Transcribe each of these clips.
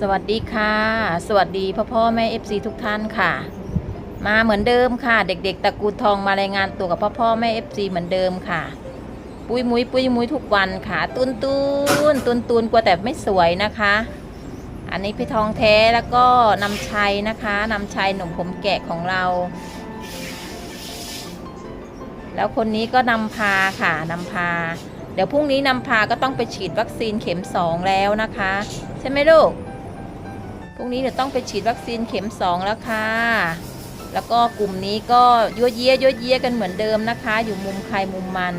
สวัสดีค่ะ สวัสดีพ่อพ่อแม่เอฟซีทุกท่านค่ะ มาเหมือนเดิมค่ะ เด็กๆตระกูลทองมารายงานตัวกับพ่อพ่อแม่เอฟซีเหมือนเดิมค่ะ ปุ้ยมุ้ยปุ้ยมุ้ยทุกวันค่ะ ตุนตุนตุนตุนกลัวแต่ไม่สวยนะคะ อันนี้พี่ทองแท้แล้วก็นำชัยนะคะนำชัยหนุ่มผมแกะของเรา แล้วคนนี้ก็นำพาค่ะนำพา เดี๋ยวพรุ่งนี้นำพาก็ต้องไปฉีดวัคซีนเข็มสองแล้วนะคะ ใช่ไหมลูก พรุ่งนี้เดี๋ยวต้องไปฉีดวัคซีนเข็มสองแล้วค่ะ แล้วก็กลุ่มนี้ก็ยั่วเยี้ยยั่วเยี้ยกันเหมือนเดิมนะคะ อยู่มุมใครมุมมัน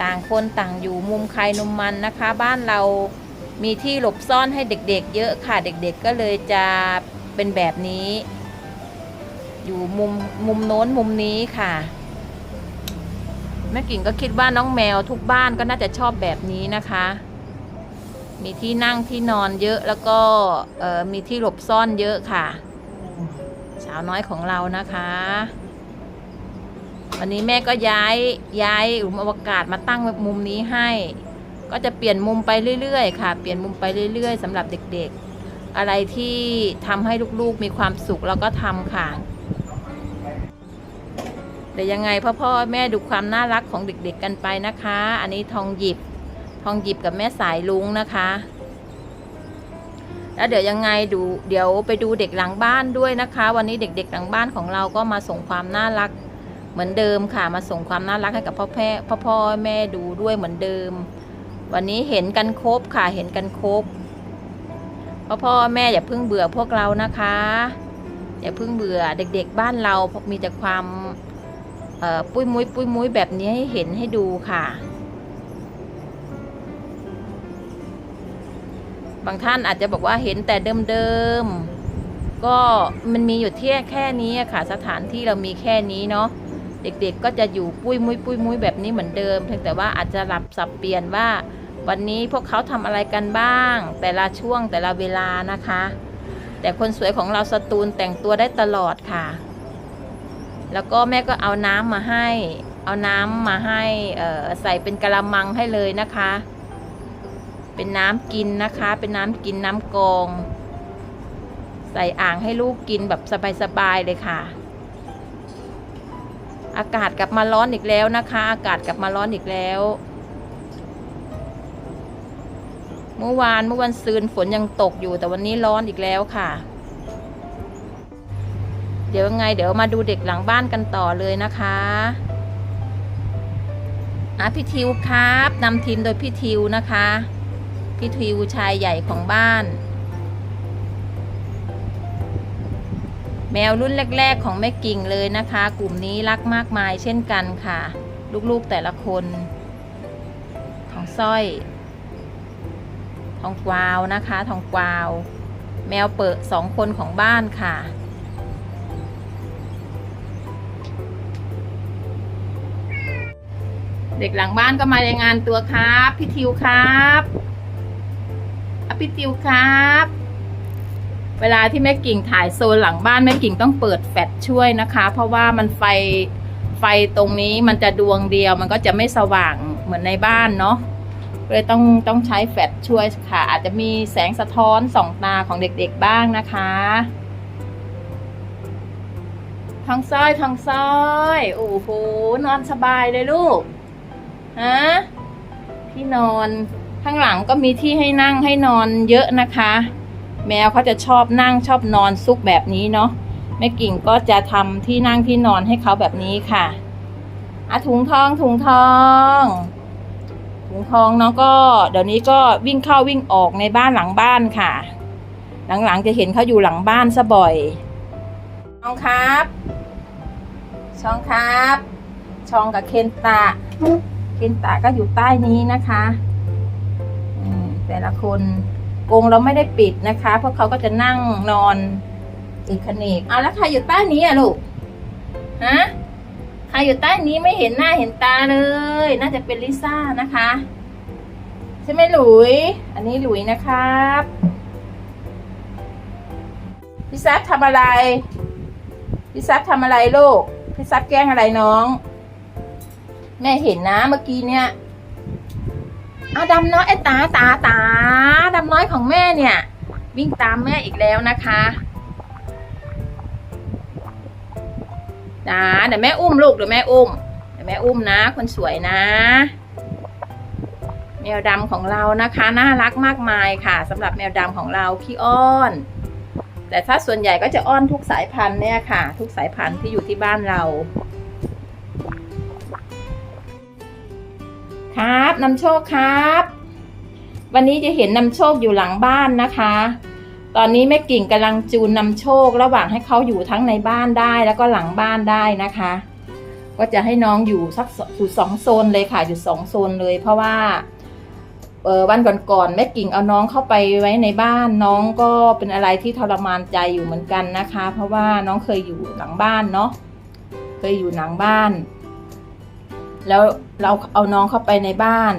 ต่างคนต่างอยู่มุมใครมุมมันนะคะ บ้านเรามีที่หลบซ่อนให้เด็กๆ เยอะค่ะ เด็กๆ ก็เลยจะเป็นแบบนี้ อยู่มุมมุมโน้นมุมนี้ค่ะแม่กิ่งก็คิดว่าน้องแมวทุกบ้านก็น่าจะชอบแบบนี้นะคะ มีที่นั่งที่นอนเยอะแล้วก็มีที่หลบซ่อนเยอะค่ะ สาวน้อยของเรานะคะ วันนี้แม่ก็ย้ายย้ายหลุมอวกาศมาตั้งมุมนี้ให้ ก็จะเปลี่ยนมุมไปเรื่อยๆ ค่ะ เปลี่ยนมุมไปเรื่อยๆสำหรับเด็กๆ อะไรที่ทำให้ลูกๆมีความสุขเราก็ทำค่ะเดี๋ยวยังไงพ่อพ่อแม่ดูความน่ารักของเด็กๆกันไปนะคะ อันนี้ทองหยิบ ทองหยิบกับแม่สายลุงนะคะ แล้วเดี๋ยวยังไงดูเดี๋ยวไปดูเด็กหลังบ้านด้วยนะคะ วันนี้เด็กๆหลังบ้านของเราก็มาส่งความน่ารัก เหมือนเดิมค่ะ มาส่งความน่ารักให้กับพ่อแพ่พ่อพ่อแม่ดูด้วยเหมือนเดิม วันนี้เห็นกันครบค่ะเห็นกันครบพ่อพ่อแม่อย่าเพิ่งเบื่อพวกเรานะคะอย่าเพิ่งเบื่อเด็กๆบ้านเรามีแต่ความปุ้ยมุ้ยปุ้ยมุ้ยแบบนี้ให้เห็นให้ดูค่ะ บางท่านอาจจะบอกว่าเห็นแต่เดิมๆ ก็มันมีอยู่ที่แค่นี้ค่ะสถานที่เรามีแค่นี้เนาะเด็กๆก็จะอยู่ปุ้ยมุ้ยปุ้ยมุ้ยแบบนี้เหมือนเดิมเพียงแต่ว่าอาจจะหลับสับเปลี่ยนว่า วันนี้พวกเขาทำอะไรกันบ้าง แต่ละช่วงแต่ละเวลานะคะ แต่คนสวยของเราสตูลแต่งตัวได้ตลอดค่ะ แล้วก็แม่ก็เอาน้ำมาให้ เอาน้ำมาให้ใส่เป็นกระมังให้เลยนะคะ เป็นน้ำกินนะคะ เป็นน้ำกินน้ำกอง ใส่อ่างให้ลูกกินแบบสบายๆเลยค่ะ อากาศกลับมาร้อนอีกแล้วนะคะ อากาศกลับมาร้อนอีกแล้ว เมื่อวานเมื่อวันซืนฝนยังตกอยู่แต่วันนี้ร้อนอีกแล้วค่ะ เดี๋ยวยังไง เดี๋ยวมาดูเด็กหลังบ้านกันต่อเลยนะคะอะพี่ทิวครับนำทีมโดยพี่ทิวนะคะ พี่ทิวชายใหญ่ของบ้าน แมวรุ่นแรก ๆ ของแม่กิ่งเลยนะคะ กลุ่มนี้รักมากมายเช่นกันค่ะ ลูก ๆ แต่ละคนทองสร้อย ทองกวาวนะคะ ทองกวาว แมวเปิดสองคนของบ้านค่ะเด็กหลังบ้านก็มารายงานตัวครับ พี่ทิวครับ อะพี่ทิวครับ เวลาที่แม่กิ่งถ่ายโซนหลังบ้านแม่กิ่งต้องเปิดแฟลชช่วยนะคะ เพราะว่ามันไฟไฟตรงนี้มันจะดวงเดียว มันก็จะไม่สว่างเหมือนในบ้านเนาะเลยต้องต้องใช้แฟลชช่วยค่ะ อาจจะมีแสงสะท้อนส่องตาของเด็กๆบ้างนะคะทองสร้อยทองสร้อยโอ้โหนอนสบายเลยลูกฮะที่นอน ข้างหลังก็มีที่ให้นั่งให้นอนเยอะนะคะ แมวเขาจะชอบนั่งชอบนอนซุกแบบนี้เนาะแม่กิ่งก็จะทำที่นั่งที่นอนให้เขาแบบนี้ค่ะอะถุงทองถุงทองถุงทองเน้องก็ เดี๋ยวนี้ก็วิ่งเข้าวิ่งออกในบ้านหลังบ้านค่ะ หลังๆจะเห็นเขาอยู่หลังบ้านซะบ่อยช่องครับช่องครับช่องกับเคนตะเคนตะก็อยู่ใต้นี้นะคะ แต่ละคนกรงเราไม่ได้ปิดนะคะเพราะเขาก็จะนั่งนอนอีกคเนกเอาแล้วใครอยู่ใต้นี้อะลูกฮะใครอยู่ใต้นี้ไม่เห็นหน้าเห็นตาเลย น่าจะเป็นลิซ่านะคะ ใช่ไหมหลุย อันนี้หลุยนะครับพี่ซับทำอะไรพี่ซับทำอะไรลูกพี่ซับแกล้งอะไรน้อง แม่เห็นนะเมื่อกี้เนี่ย อาดำน้อยไอ้ตาตาตาดำน้อยของแม่เนี่ย วิ่งตามแม่อีกแล้วนะคะนะเดี๋ยวแม่อุ้มลูกเดี๋ยวแม่อุ้มเดี๋ยวแม่อุ้มนะ คนสวยนะแมวดำของเรานะคะน่ารักมากมายค่ะสำหรับแมวดำของเราขี้อ้อน แต่ถ้าส่วนใหญ่ก็จะอ้อนทุกสายพันธุ์เนี่ยค่ะ ทุกสายพันธุ์ที่อยู่ที่บ้านเรา ครับนำโชคครับ วันนี้จะเห็นนำโชคอยู่หลังบ้านนะคะ ตอนนี้แม่กิ่งกำลังจูนนำโชคระหว่างให้เขาอยู่ทั้งในบ้านได้แล้วก็หลังบ้านได้นะคะ ก็จะให้น้องอยู่สักสอยู่สองโซนเลยค่ะอยู่สองโซนเลย เพราะว่าเออวันก่อนๆแม่กิ่งเอาน้องเข้าไปไว้ในบ้านน้องก็เป็นอะไรที่ทรมานใจอยู่เหมือนกันนะคะ เพราะว่าน้องเคยอยู่หลังบ้านเนาะเคยอยู่หลังบ้าน แล้วเราเอาน้องเข้าไปในบ้าน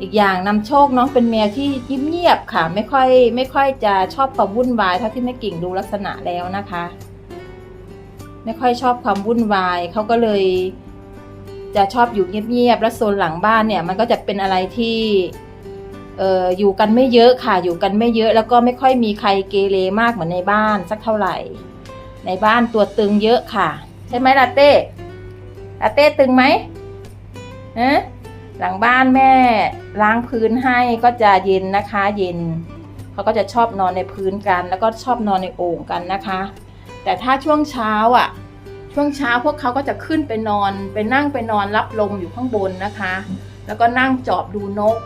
อีกอย่างนำโชคน้องเป็นแมวที่ยิ้มเงียบค่ะ ไม่ค่อยไม่ค่อยจะชอบความวุ่นวายเท่าที่แม่กิ่งดูลักษณะแล้วนะคะ ไม่ค่อยชอบความวุ่นวายเขาก็เลยจะชอบอยู่เงียบๆ แล้วโซนหลังบ้านเนี่ยมันก็จะเป็นอะไรที่เอออยู่กันไม่เยอะค่ะ อยู่กันไม่เยอะ แล้วก็ไม่ค่อยมีใครเกเรมากเหมือนในบ้านสักเท่าไหร่ ในบ้านตัวตึงเยอะค่ะ ใช่ไหมลาเต้ลาเต้ตึงไหม ฮะหลังบ้านแม่ล้างพื้นให้ก็จะเย็นนะคะ เย็นเขาก็จะชอบนอนในพื้นกัน แล้วก็ชอบนอนในโอ่งกันนะคะ แต่ถ้าช่วงเช้าอะ ช่วงเช้าพวกเขาก็จะขึ้นไปนอนไปนั่งไปนอนรับลมอยู่ข้างบนนะคะ แล้วก็นั่งจอบดูนก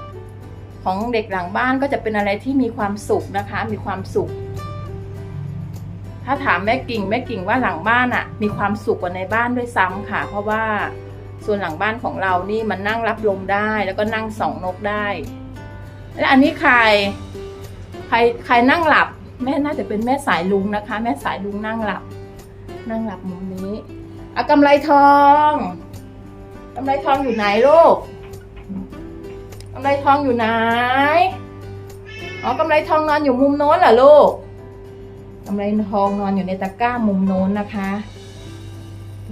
ของเด็กหลังบ้านก็จะเป็นอะไรที่มีความสุขนะคะ มีความสุข ถ้าถามแม่กิ่งแม่กิ่งว่าหลังบ้านอะ มีความสุขกว่าในบ้านด้วยซ้ำค่ะ เพราะว่า ส่วนหลังบ้านของเรานี่มันนั่งรับลมได้แล้วก็นั่งส่องนกได้ และอันนี้ใครใครใครนั่งหลับ แม่น่าจะเป็นแม่สายลุงนะคะ แม่สายลุงนั่งหลับ นั่งหลับมุมนี้อะกำไรทองกำไรทองอยู่ไหนลูกกำไรทองอยู่ไหนอ๋อกำไรทองนอนอยู่มุมโน้นเหรอลูกกำไรทองนอนอยู่ในตะกร้ามุมโน้นนะคะ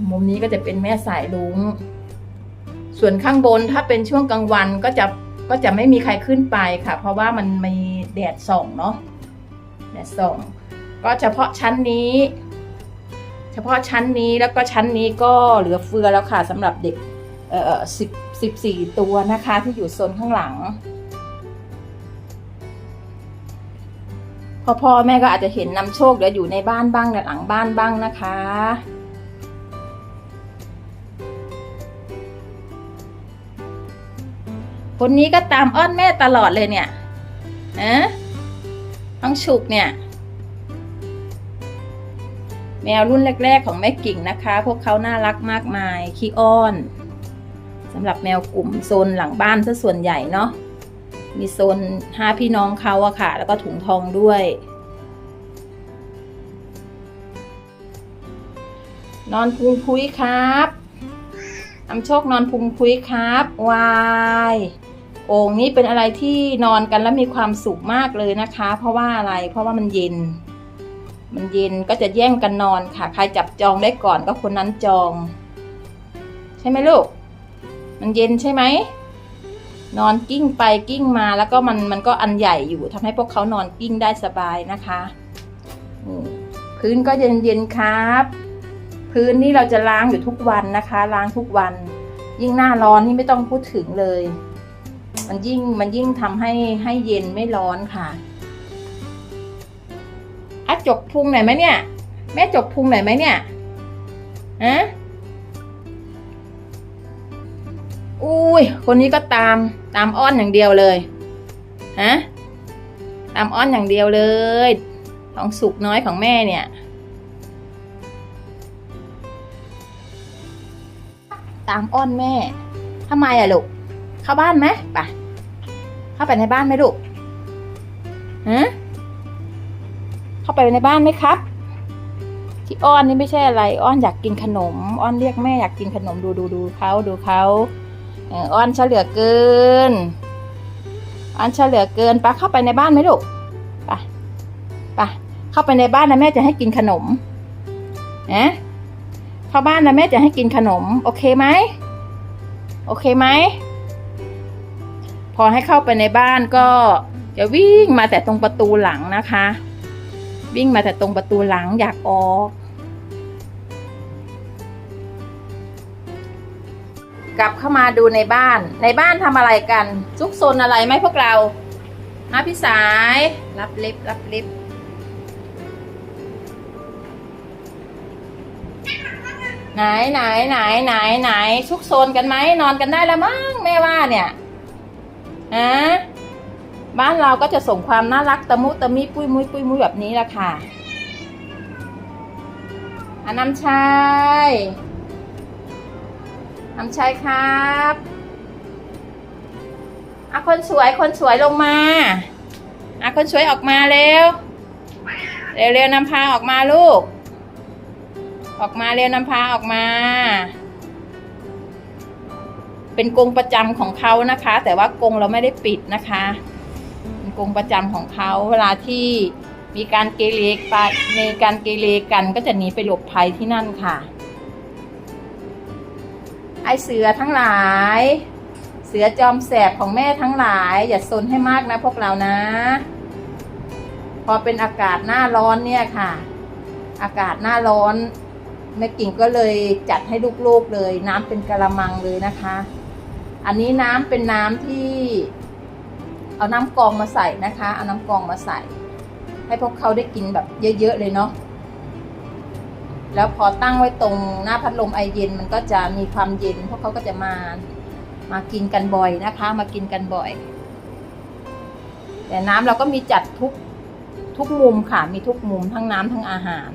มุมนี้ก็จะเป็นแม่สายลุง ส่วนข้างบนถ้าเป็นช่วงกลางวันก็จะก็จะไม่มีใครขึ้นไปค่ะ เพราะว่ามันมีแดดส่องเนาะแดดส่อง ก็เฉพาะชั้นนี้ เฉพาะชั้นนี้แล้วก็ชั้นนี้ก็เหลือเฟือแล้วค่ะสำหรับเด็กเอ่อสิบสิบสี่ตัวนะคะที่อยู่โซนข้างหลังพ่อพ่อแม่ก็อาจจะเห็นนำโชคเดี๋ยวอยู่ในบ้านบ้างหลังบ้านบ้างนะคะ คนนี้ก็ตามอ้อนแม่ตลอดเลยเนี่ยนะน้องฉุกเนี่ย แมวรุ่นแรก ๆ ของแม่กิ่งนะคะ พวกเขาน่ารักมากมายขี้อ้อนสำหรับแมวกลุ่มโซนหลังบ้านซะส่วนใหญ่เนาะมีโซนห้าพี่น้องเขาอะค่ะ แล้วก็ถุงทองด้วย นอนพุงพุ้ยครับนำโชคนอนพุงพุ้ยครับ วาย โอ่งนี้เป็นอะไรที่นอนกันแล้วมีความสุขมากเลยนะคะ เพราะว่าอะไรเพราะว่ามันเย็น มันเย็นก็จะแย่งกันนอนค่ะ ใครจับจองได้ก่อนก็คนนั้นจอง ใช่ไหมลูก มันเย็นใช่ไหมนอนกิ้งไปกิ้งมาแล้วก็มันมันก็อันใหญ่อยู่ทำให้พวกเขานอนกิ้งได้สบายนะคะพื้นก็เย็นเย็นๆครับ พื้นนี่เราจะล้างอยู่ทุกวันนะคะ ล้างทุกวัน ยิ่งหน้าร้อนนี่ไม่ต้องพูดถึงเลย มันยิ่งมันยิ่งทำให้ให้เย็นไม่ร้อนค่ะอะจกพุงหนไหมเนี่ย แม่จกพุงหนไหมเนี่ยฮะอุ้ย คนนี้ก็ตามตามอ้อนอย่างเดียวเลยฮะตามอ้อนอย่างเดียวเลย ของสุกน้อยของแม่เนี่ย ตามอ้อนแม่ทำไมอะลูก เข้าบ้านไหมไปเข้าไปในบ้านไหมลูกฮะเข้าไปในบ้านไหมครับ ที่อ้อนนี่ไม่ใช่อะไร อ้อนอยากกินขนม อ้อนเรียกแม่อยากกินขนมดูดูดูเขาดูเขาอ้อนเฉลือเกิน อ้อนเฉลือเกินปะเข้าไปในบ้านไหมลูกไปไปเข้าไปในบ้านนะแม่จะให้กินขนมนะเข้าบ้านนะแม่จะให้กินขนม โอเคไหมโอเคไหม พอให้เข้าไปในบ้านก็จะวิ่งมาแต่ตรงประตูหลังนะคะ วิ่งมาแต่ตรงประตูหลังอยากออก กลับเข้ามาดูในบ้านในบ้านทำอะไรกันซุกซนอะไรไหมพวกเรามาพี่สายรับลิฟรับลิฟไหนไหนไหนไหนไหนซุกซนกันไหมนอนกันได้แล้วมั้งแม่ว่าเนี่ย ฮะบ้านเราก็จะส่งความน่ารักตะมุตะมิปุ้ยมุ้ยปุ้ยมุ้ยแบบนี้แหละค่ะอันน้ำชายน้ำชายครับอะคนสวยคนสวยลงมาอะคนสวยออกมาเร็วเร็ว เร็วๆนำพาออกมาลูก ออกมาเร็วนำพาออกมา เป็นกรงประจำของเขานะคะ แต่ว่ากรงเราไม่ได้ปิดนะคะเป็นกรงประจำของเขาเวลาที่มีการเกเรไปมีการเกเรกันก็จะหนีไปหลบภัยที่นั่นค่ะ ไอเสือทั้งหลาย เสือจอมแสบของแม่ทั้งหลาย อย่าซนให้มากนะพวกเรานะ พอเป็นอากาศหน้าร้อนเนี่ยค่ะ อากาศหน้าร้อนแม่กิ่งก็เลยจัดให้ลูกๆเลย น้ำเป็นกะละมังเลยนะคะ อันนี้น้ำเป็นน้ำที่เอาน้ำกองมาใส่นะคะ เอาน้ำกองมาใส่ ให้พวกเขาได้กินแบบเยอะๆเลยเนาะแล้วพอตั้งไว้ตรงหน้าพัดลมไอเย็นมันก็จะมีความเย็น พวกเขาก็จะมามากินกันบ่อยนะคะ มากินกันบ่อย แต่น้ำเราก็มีจัดทุกทุกมุมค่ะ มีทุกมุมทั้งน้ำทั้งอาหาร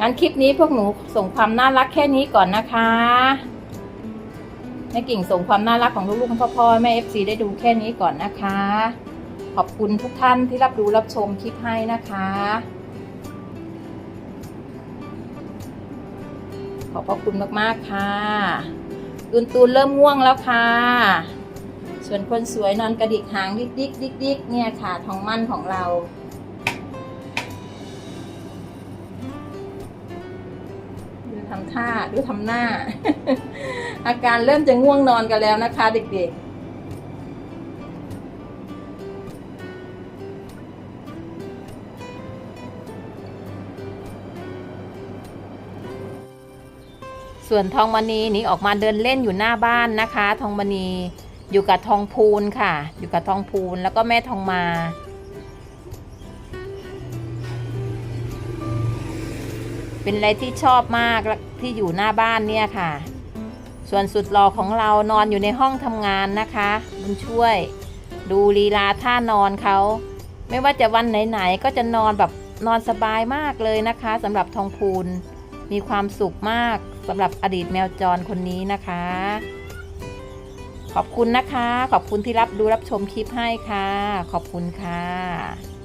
งั้นคลิปนี้พวกหนูส่งความน่ารักแค่นี้ก่อนนะคะแม่กิ่งส่งความน่ารักของลูกๆของพ่อพ่อแม่เอฟซีได้ดูแค่นี้ก่อนนะคะ ขอบคุณทุกท่านที่รับดูรับชมคลิปให้นะคะ ขอบพระคุณมากๆค่ะตุนตูนเริ่มง่วงแล้วค่ะ ส่วนคนสวยนอนกระดิกหางดิกดิกดิกดิกเนี่ยค่ะทองมั่นของเรา ท่าดูทำหน้า อาการเริ่มจะง่วงนอนกันแล้วนะคะ เด็กๆ ส่วนทองมณีหนีออกมาเดินเล่นอยู่หน้าบ้านนะคะ ทองมณีอยู่กับทองพูนค่ะ อยู่กับทองพูนแล้วก็แม่ทองมา เป็นอะไรที่ชอบมากที่อยู่หน้าบ้านเนี่ยค่ะ ส่วนสุดหล่อของเรานอนอยู่ในห้องทำงานนะคะ บุญช่วย ดูลีลาท่านอนเขาไม่ว่าจะวันไหนๆก็จะนอนแบบนอนสบายมากเลยนะคะสำหรับทองพูนมีความสุขมากสำหรับอดีตแมวจรคนนี้นะคะ ขอบคุณนะคะ ขอบคุณที่รับดูรับชมคลิปให้ค่ะ ขอบคุณค่ะ